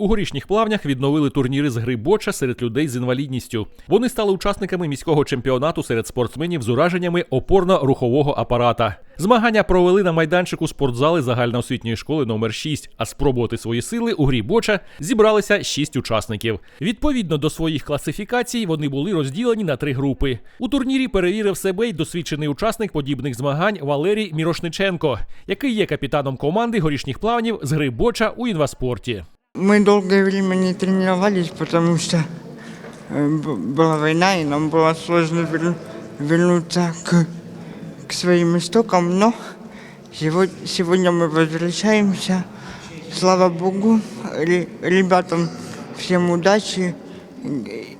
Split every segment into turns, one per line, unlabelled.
У горішніх плавнях відновили турніри з гри боча серед людей з інвалідністю. Вони стали учасниками міського чемпіонату серед спортсменів з ураженнями опорно-рухового апарата. Змагання провели на майданчику спортзали загальноосвітньої школи номер 6, а спробувати свої сили у грі боча зібралися 6 учасників. Відповідно до своїх класифікацій, вони були розділені на три групи. У турнірі перевірив себе й досвідчений учасник подібних змагань Валерій Мірошниченко, який є капітаном команди горішніх плавнів з гри боча у інваспорті.
Мы долгое время не тренировались, потому что э, б- была война, и нам было сложно вер- вернуться к, к своим истокам, но сегодня, сегодня мы возвращаемся. Слава Богу, ре- ребятам всем удачи,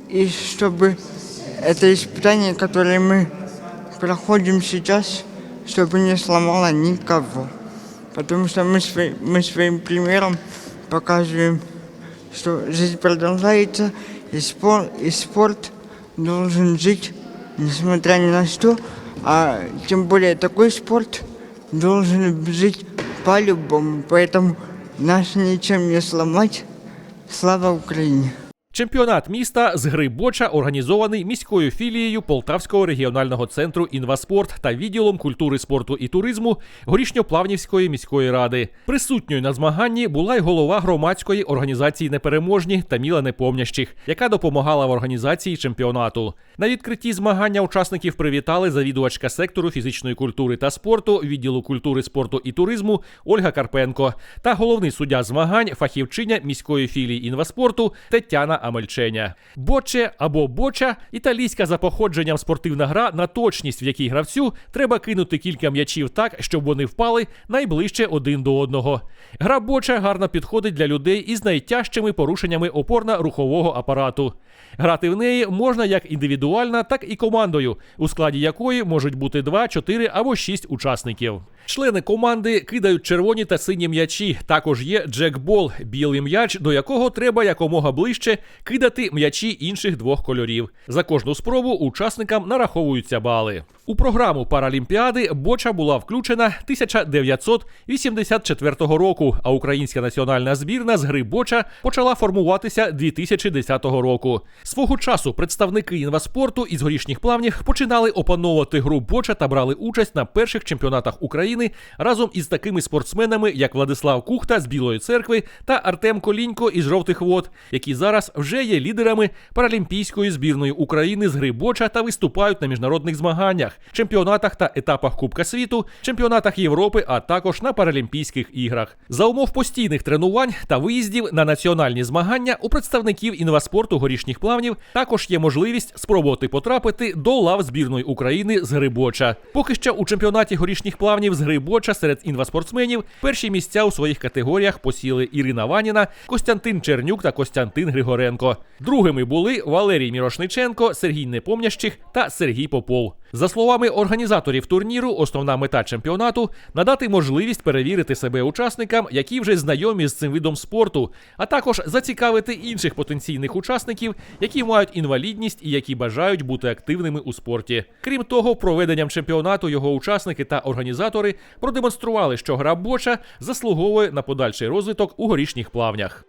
и чтобы это испытание, которое мы проходим сейчас, чтобы не сломало никого. Потому что мы, свой- мы своим примером показываем, что жизнь продолжается, и спорт, и спорт должен жить, несмотря ни на что, а тем более такой спорт должен жить по-любому. Поэтому нас ничем не сломать. Слава Украине!
Чемпіонат міста з гри боча організований міською філією Полтавського регіонального центру інваспорт та відділом культури, спорту і туризму Горішньоплавнівської міської ради. Присутньою на змаганні була й голова громадської організації Непереможні Таміла Непомнящих, яка допомагала в організації чемпіонату. На відкритті змагання учасників привітали завідувачка сектору фізичної культури та спорту відділу культури, спорту і туризму Ольга Карпенко та головний суддя змагань, фахівчиня міської філії інваспорту Тетяна Амельченя. Боче або боча італійська за походженням спортивна гра, на точність в якій гравцю треба кинути кілька м'ячів так, щоб вони впали найближче один до одного. Гра боча гарно підходить для людей із найтяжчими порушеннями опорно-рухового апарату. Грати в неї можна як індивідуально, так і командою, у складі якої можуть бути 2, 4 або 6 учасників. Члени команди кидають червоні та сині м'ячі. Також є джекбол, білий м'яч, до якого треба якомога ближче кидати м'ячі інших двох кольорів. За кожну спробу учасникам нараховуються бали. У програму Паралімпіади боча була включена 1984 року, а українська національна збірна з гри боча почала формуватися 2010 року. Свого часу представники інваспорту із горішніх плавнів починали опановувати гру боча та брали участь на перших чемпіонатах України разом із такими спортсменами, як Владислав Кухта з Білої церкви та Артем Колінько із жовтих вод, які зараз вже є лідерами паралімпійської збірної України з гри боча та виступають на міжнародних змаганнях, чемпіонатах та етапах Кубка світу, чемпіонатах Європи, а також на Паралімпійських іграх. За умов постійних тренувань та виїздів на національні змагання у представників інваспорту горішніх плавнів також є можливість спробувати потрапити до лав збірної України з гри боча. Поки що у чемпіонаті горішніх плавнів з гри боча серед інваспортсменів перші місця у своїх категоріях посіли Ірина Ваніна, Костянтин Чернюк та Костянтин Григоренко. Другими були Валерій Мірошниченко, Сергій Непомнящих та Сергій Попов. За словами організаторів турніру, основна мета чемпіонату надати можливість перевірити себе учасникам, які вже знайомі з цим видом спорту, а також зацікавити інших потенційних учасників, які мають інвалідність і які бажають бути активними у спорті. Крім того, проведенням чемпіонату його учасники та організатори продемонстрували, що гра боча заслуговує на подальший розвиток у горішніх плавнях.